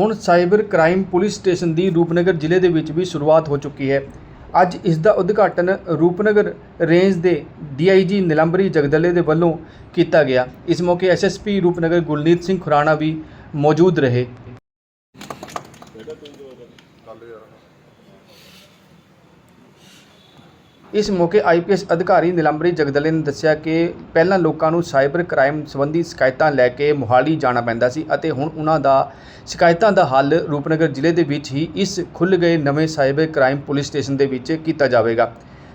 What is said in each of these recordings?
ਹੁਣ cyber crime police station ਦੀ ਰੂਪਨਗਰ ਜ਼ਿਲ੍ਹੇ ਦੇ ਵਿੱਚ ਵੀ ਸ਼ੁਰੂਆਤ ਹੋ ਚੁੱਕੀ ਹੈ। ਅੱਜ ਇਸ ਦਾ ਉਦਘਾਟਨ ਰੂਪਨਗਰ ਰੇਂਜ ਦੇ ਡੀਆਈਜੀ ਨਿਲੰਬਰੀ ਜਗਦਲੇ ਦੇ ਵੱਲੋਂ ਕੀਤਾ ਗਿਆ। ਇਸ ਮੌਕੇ ਐਸਐਸਪੀ ਰੂਪਨਗਰ ਗੁਲਨੀਤ ਸਿੰਘ ਖੁਰਾਣਾ ਵੀ ਮੌਜੂਦ ਰਹੇ। ਇਸ ਮੌਕੇ ਆਈਪੀਐਸ ਅਧਿਕਾਰੀ ਨਿਲੰਬਰੀ ਜਗਦਲੇ ਨੇ ਦੱਸਿਆ ਕਿ ਪਹਿਲਾਂ ਲੋਕਾਂ ਨੂੰ ਸਾਈਬਰ ਕ੍ਰਾਈਮ ਸੰਬੰਧੀ ਸ਼ਿਕਾਇਤਾਂ ਲੈ ਕੇ ਮੋਹਾਲੀ ਜਾਣਾ ਪੈਂਦਾ ਸੀ ਅਤੇ ਹੁਣ ਉਹਨਾਂ ਦਾ ਸ਼ਿਕਾਇਤਾਂ ਦਾ ਹੱਲ ਰੂਪਨਗਰ ਜ਼ਿਲ੍ਹੇ ਦੇ ਵਿੱਚ ਹੀ ਇਸ ਖੁੱਲ੍ਹ ਗਏ ਨਵੇਂ ਸਾਈਬਰ ਕ੍ਰਾਈਮ ਪੁਲਿਸ ਸਟੇਸ਼ਨ ਦੇ ਵਿੱਚ ਕੀਤਾ ਜਾਵੇਗਾ।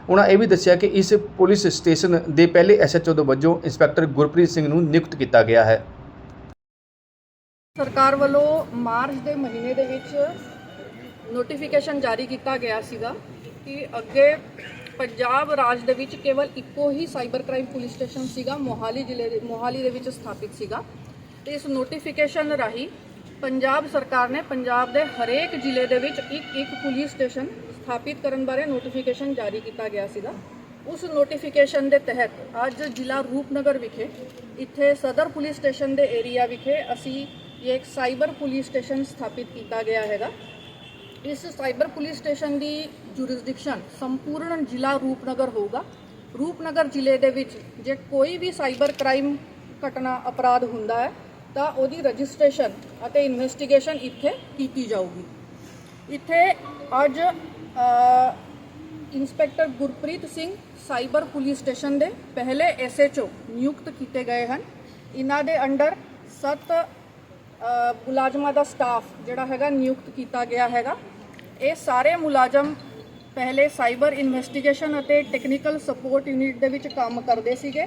ਉਹਨਾਂ ਇਹ ਵੀ ਦੱਸਿਆ ਕਿ ਇਸ ਪੁਲਿਸ ਸਟੇਸ਼ਨ ਦੇ ਪਹਿਲੇ ਐਸਐਚਓ ਦੇ ਵਜੋਂ ਇੰਸਪੈਕਟਰ ਗੁਰਪ੍ਰੀਤ ਸਿੰਘ ਨੂੰ ਨਿਯੁਕਤ ਕੀਤਾ ਗਿਆ ਹੈ। ਸਰਕਾਰ ਵੱਲੋਂ ਮਾਰਚ ਦੇ ਮਹੀਨੇ ਦੇ ਵਿੱਚ ਨੋਟੀਫਿਕੇਸ਼ਨ ਜਾਰੀ ਕੀਤਾ ਗਿਆ ਸੀਗਾ ਕਿ ਅੱਗੇ ਪੰਜਾਬ ਰਾਜ ਦੇ ਵਿੱਚ ਕੇਵਲ ਇੱਕੋ ਹੀ ਸਾਈਬਰ ਕ੍ਰਾਈਮ ਪੁਲਿਸ ਸਟੇਸ਼ਨ ਸੀਗਾ, ਮੋਹਾਲੀ ਜ਼ਿਲ੍ਹੇ ਦੇ ਮੋਹਾਲੀ ਦੇ ਵਿੱਚ ਸਥਾਪਿਤ ਸੀਗਾ। ਤੇ ਇਸ ਨੋਟੀਫਿਕੇਸ਼ਨ ਰਾਹੀਂ ਪੰਜਾਬ ਸਰਕਾਰ ਨੇ ਪੰਜਾਬ ਦੇ ਹਰੇਕ ਜ਼ਿਲ੍ਹੇ ਦੇ ਵਿੱਚ ਇੱਕ ਇੱਕ ਪੁਲਿਸ ਸਟੇਸ਼ਨ ਸਥਾਪਿਤ ਕਰਨ ਬਾਰੇ ਨੋਟੀਫਿਕੇਸ਼ਨ ਜਾਰੀ ਕੀਤਾ ਗਿਆ ਸੀਗਾ। ਉਸ ਨੋਟੀਫਿਕੇਸ਼ਨ ਦੇ ਤਹਿਤ ਅੱਜ ਜ਼ਿਲ੍ਹਾ ਰੂਪਨਗਰ ਵਿਖੇ, ਇੱਥੇ ਸਦਰ ਪੁਲਿਸ ਸਟੇਸ਼ਨ ਦੇ ਏਰੀਆ ਵਿਖੇ ਅਸੀਂ ਇਹ ਇੱਕ ਸਾਈਬਰ ਪੁਲਿਸ ਸਟੇਸ਼ਨ ਸਥਾਪਿਤ ਕੀਤਾ ਗਿਆ ਹੈਗਾ। ਇਸ ਸਾਈਬਰ ਪੁਲਿਸ ਸਟੇਸ਼ਨ ਦੀ ਜੁਰਿਸਡਿਕਸ਼ਨ ਸੰਪੂਰਨ ਜ਼ਿਲ੍ਹਾ ਰੂਪਨਗਰ ਹੋਊਗਾ। ਰੂਪਨਗਰ ਜ਼ਿਲ੍ਹੇ ਦੇ ਵਿੱਚ ਜੇ ਕੋਈ ਵੀ ਸਾਈਬਰ ਕ੍ਰਾਈਮ ਘਟਨਾ ਅਪਰਾਧ ਹੁੰਦਾ ਹੈ, ਤਾਂ ਉਹਦੀ ਰਜਿਸਟ੍ਰੇਸ਼ਨ ਅਤੇ ਇਨਵੈਸਟੀਗੇਸ਼ਨ ਇੱਥੇ ਕੀਤੀ ਜਾਊਗੀ। ਇੱਥੇ ਅੱਜ inspector Gurpreet Singh cyber police station ਦੇ ਪਹਿਲੇ ਐਸਐਚਓ ਨਿਯੁਕਤ ਕੀਤੇ ਗਏ ਹਨ। ਇਹਨਾਂ ਦੇ ਅੰਡਰ 7 ਮੁਲਾਜ਼ਮਾਂ ਦਾ ਸਟਾਫ ਜਿਹੜਾ ਹੈਗਾ ਨਿਯੁਕਤ ਕੀਤਾ ਗਿਆ ਹੈਗਾ। ਇਹ ਸਾਰੇ ਮੁਲਾਜ਼ਮ ਪਹਿਲੇ ਸਾਈਬਰ ਇਨਵੈਸਟੀਗੇਸ਼ਨ ਅਤੇ ਟੈਕਨੀਕਲ ਸਪੋਰਟ ਯੂਨਿਟ ਦੇ ਵਿੱਚ ਕੰਮ ਕਰਦੇ ਸੀਗੇ।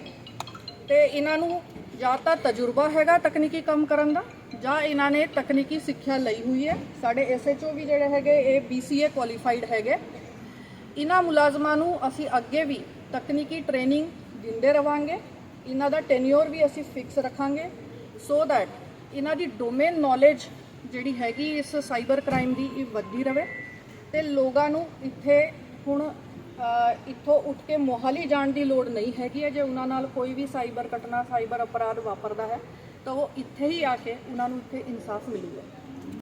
ਤੇ ਇਹਨਾਂ ਨੂੰ ਜਾਂ ਤਾਂ ਤਜਰਬਾ ਹੈਗਾ ਤਕਨੀਕੀ ਕੰਮ ਕਰਨ ਦਾ, ਜਾਂ ਇਹਨਾਂ ਨੇ ਤਕਨੀਕੀ ਸਿੱਖਿਆ ਲਈ ਹੋਈ ਹੈ। ਸਾਡੇ ਐਸਐਚਓ ਵੀ ਜਿਹੜੇ ਹੈਗੇ, ਇਹ BCA ਕੁਆਲੀਫਾਈਡ ਹੈਗੇ। ਇਹਨਾਂ ਮੁਲਾਜ਼ਮਾਂ ਨੂੰ ਅਸੀਂ ਅੱਗੇ ਵੀ ਤਕਨੀਕੀ ਟ੍ਰੇਨਿੰਗ ਦਿੰਦੇ ਰਵਾਂਗੇ। ਇਹਨਾਂ ਦਾ ਟੈਨਿਓਰ ਵੀ ਅਸੀਂ ਫਿਕਸ ਰੱਖਾਂਗੇ। ਸੋ ਦੈਟ ਇਹਨਾਂ ਦੀ ਡੋਮੇਨ ਨੌਲੇਜ ਜਿਹੜੀ ਹੈਗੀ ਇਸ ਸਾਈਬਰ ਕ੍ਰਾਈਮ ਦੀ ਇਹ ਵੱਧਦੀ ਰਵੇ ਤੇ ਲੋਕਾਂ ਨੂੰ ਇੱਥੇ ਹੁਣ ਇੱਥੋਂ ਉੱਠ ਕੇ ਮੋਹਾਲੀ ਜਾਣ ਦੀ ਲੋੜ ਨਹੀਂ ਹੈਗੀ ਹੈ। ਜੇ ਉਹਨਾਂ ਨਾਲ ਕੋਈ ਵੀ ਸਾਈਬਰ ਘਟਨਾ ਸਾਈਬਰ ਅਪਰਾਧ ਵਾਪਰਦਾ ਹੈ, ਤਾਂ ਉਹ ਇੱਥੇ ਹੀ ਆ ਕੇ ਉਹਨਾਂ ਨੂੰ ਇੱਥੇ ਇਨਸਾਫ ਮਿਲੂਗਾ।